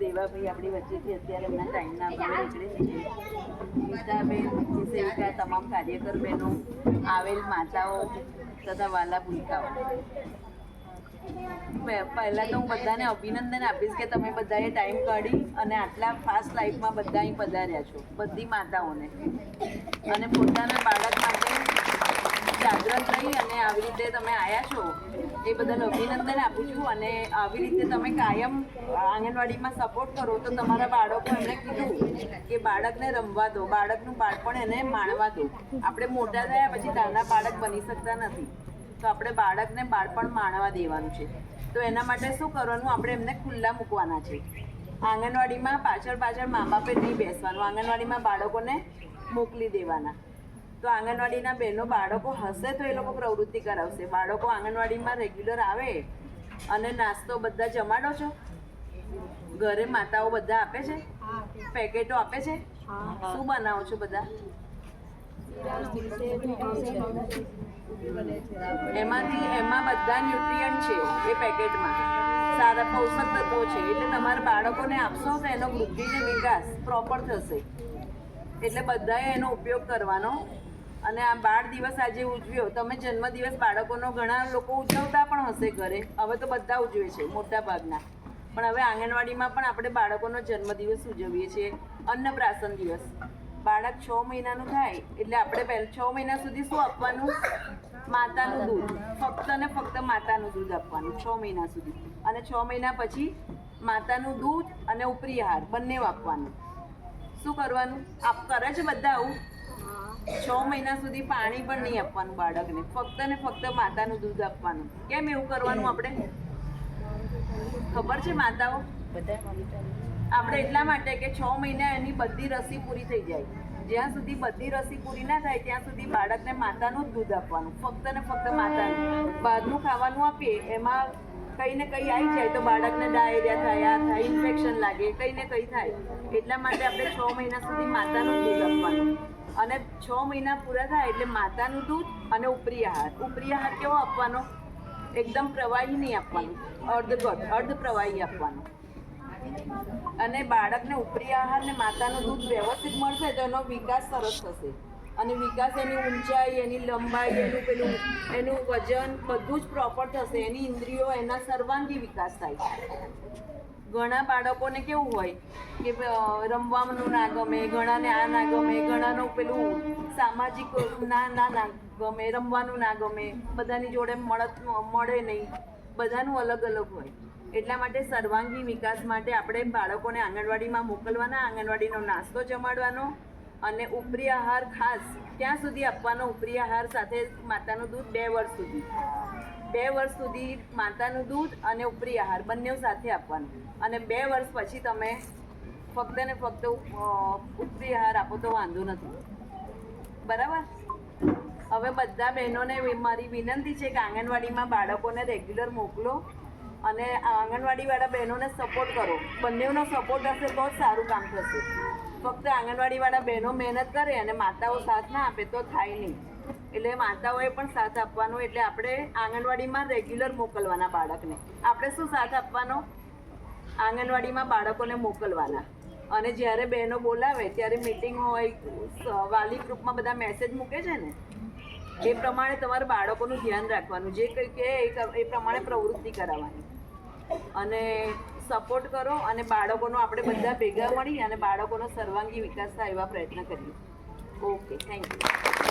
દેવાભાઈ આપણી વચ્ચેથી અત્યારે એમના ટાઈમના આપણે નીકળે ગીતાબેન સેવિકા તમામ કાર્યકર બહેનો આવેલ માતાઓ તથા વાલા ભૂલકાઓ. પહેલાં પહેલા તો હું બધાને અભિનંદન આપીશ કે તમે બધાએ ટાઈમ કાઢી અને આટલા ફાસ્ટ લાઈફમાં બધા અહીં પધાર્યા છો, બધી માતાઓને. અને પોતાના બાળક માટે જાગૃત રહી અને આવી રીતે તમે આવ્યા છો. એ બદલ અભિનંદન આપું છું અને આવી રીતે તમે કાયમ આંગણવાડીમાં સપોર્ટ કરો તો તમારા બાળકો એમણે કીધું કે બાળકને રમવા દો, બાળકનું બાળપણ એને માણવા દો. આપણે મોટા થયા પછી નાના બાળક બની શકતા નથી. તો આપણે બાળકને બાળપણ માણવા દેવાનું છે. તો એના માટે શું કરવાનું? આપણે એમને ખુલ્લા મૂકવાના છે. આંગણવાડીમાં પાછળ પાછળ મા બાપે નહીં બેસવાનું. આંગણવાડીમાં બાળકોને મોકલી દેવાના. તો આંગણવાડીના બહેનો બાળકો હશે તો એ લોકો પ્રવૃત્તિ કરાવશે. બાળકો આંગણવાડીમાં રેગ્યુલર આવે અને નાસ્તો બધા જમાડો છો? ઘરે માતાઓ બધા આપે છે? પેકેટો આપે છે? શું બનાવો છો બધા? એમાંથી, એમાં બધા ન્યુટ્રિયન્ટ છે એ પેકેટમાં. સારા પોષક તત્વો છે. એટલે તમારા બાળકોને આપશો તો એનો વૃદ્ધિ ને વિકાસ પ્રોપર થશે. એટલે બધાએ એનો ઉપયોગ કરવાનો અને આ બાળ દિવસ આજે ઉજવ્યો. તમે જન્મદિવસ બાળકોનો ઘણા લોકો ઉજવતા પણ હશે ઘરે. હવે તો બધા ઉજવે છે મોટા ભાગના પણ હવે આંગણવાડીમાં પણ આપણે બાળકોનો જન્મદિવસ ઉજવીએ છીએ. અન્નપ્રાશન દિવસ. બાળક છ મહિનાનું થાય એટલે આપણે પહેલાં છ મહિના સુધી શું આપવાનું? માતાનું દૂધ. ફક્ત ને ફક્ત માતાનું દૂધ આપવાનું, છ મહિના સુધી. અને છ મહિના પછી માતાનું દૂધ અને ઉપરી આહાર બંને આપવાનું. શું કરવાનું? આપ કરે છે બધા આવું? છ મહિના સુધી પાણી પણ નહીં આપવાનું બાળકને. ફક્ત ને ફક્ત માતાનું દૂધ આપવાનું. કેમ એવું કરવાનું આપણે? ખબર છે માતાઓ? આપણે એટલા માટે કે છ મહિના એની બધી રસી પૂરી થઈ જાય. જ્યાં સુધી બધી રસી પૂરી ના થાય, ત્યાં સુધી બાળકને માતાનું જ દૂધ આપવાનું. ફક્ત ને ફક્ત માતાનું. બહારનું ખાવાનું આપીએ, એમાં કંઈ ને કંઈ આવી જાય તો બાળકને ડાયરિયા થાય, આ થાય, ઇન્ફેક્શન લાગે કઈ ને કંઈ થાય. એટલા માટે આપણે છ મહિના સુધી માતાનું દૂધ આપવાનું. અને છ મહિના પૂરા થાય એટલે માતાનું દૂધ અને ઉપરી આહાર. ઉપરી આહાર કેવો આપવાનો? એકદમ પ્રવાહી નહીં આપવાનું. અર્ધઘટ, અર્ધ પ્રવાહી આપવાનું. અને બાળકને ઉપરી આહાર ને માતાનું દૂધ વ્યવસ્થિત મળશે તો એનો વિકાસ સરસ થશે. અને વિકાસ, એની ઊંચાઈ, એની લંબાઈ, એનું પેલું, એનું વજન, બધું જ પ્રોપર થશે. એની ઇન્દ્રિયો, એના સર્વાંગી વિકાસ થાય ઘણા બાળકોને કેવું હોય કે રમવાનું ના ગમે, ઘણાને આ ના ગમે, ઘણાનું પેલું સામાજિક, ના ના ના ગમે, રમવાનું ના ગમે, બધાની જોડે મળત, મળે નહીં. બધાનું અલગ અલગ હોય. એટલા માટે સર્વાંગી વિકાસ માટે આપણે બાળકોને આંગણવાડીમાં મોકલવાના, આંગણવાડીનો નાસ્તો જમાડવાનો અને ઉપરી આહાર ખાસ ત્યાં સુધી આપવાનો? ઉપરી આહાર સાથે માતાનું દૂધ બે વર્ષ સુધી. બે વર્ષ સુધી માતાનું દૂધ અને ઉપરી આહાર બંને સાથે આપવાનું. અને બે વર્ષ પછી તમે ફક્ત ને ફક્ત ઉપરી આહાર આપો તો વાંધો નથી. બરાબર? હવે બધા બહેનોને મારી વિનંતી છે કે આંગણવાડીમાં બાળકોને રેગ્યુલર મોકલો અને આંગણવાડીવાળા બહેનોને સપોર્ટ કરો. બંનેનો સપોર્ટ હશે તો જ સારું કામ થશે. ફક્ત આંગણવાડીવાળા બહેનો મહેનત કરે અને માતાઓ સાથ ના આપે તો થાય નહીં. એટલે માતાઓએ પણ સાથ આપવાનો, એટલે આપણે આંગણવાડીમાં રેગ્યુલર મોકલવાના બાળકને. આપણે શું સાથ આપવાનો? આંગણવાડીમાં બાળકોને મોકલવાના. અને જ્યારે બહેનો બોલાવે, ત્યારે મિટિંગ હોય વાલી ગ્રુપમાં બધા મેસેજ મૂકે છે ને? એ પ્રમાણે તમારે બાળકોનું ધ્યાન રાખવાનું. જે કંઈ કે, એ પ્રમાણે પ્રવૃત્તિ કરાવવાની. અને સપોર્ટ કરો અને બાળકોનો આપણે બધા ભેગા મળી અને બાળકોનો સર્વાંગી વિકાસ થાય એવા પ્રયત્ન કરીએ. Okay thank you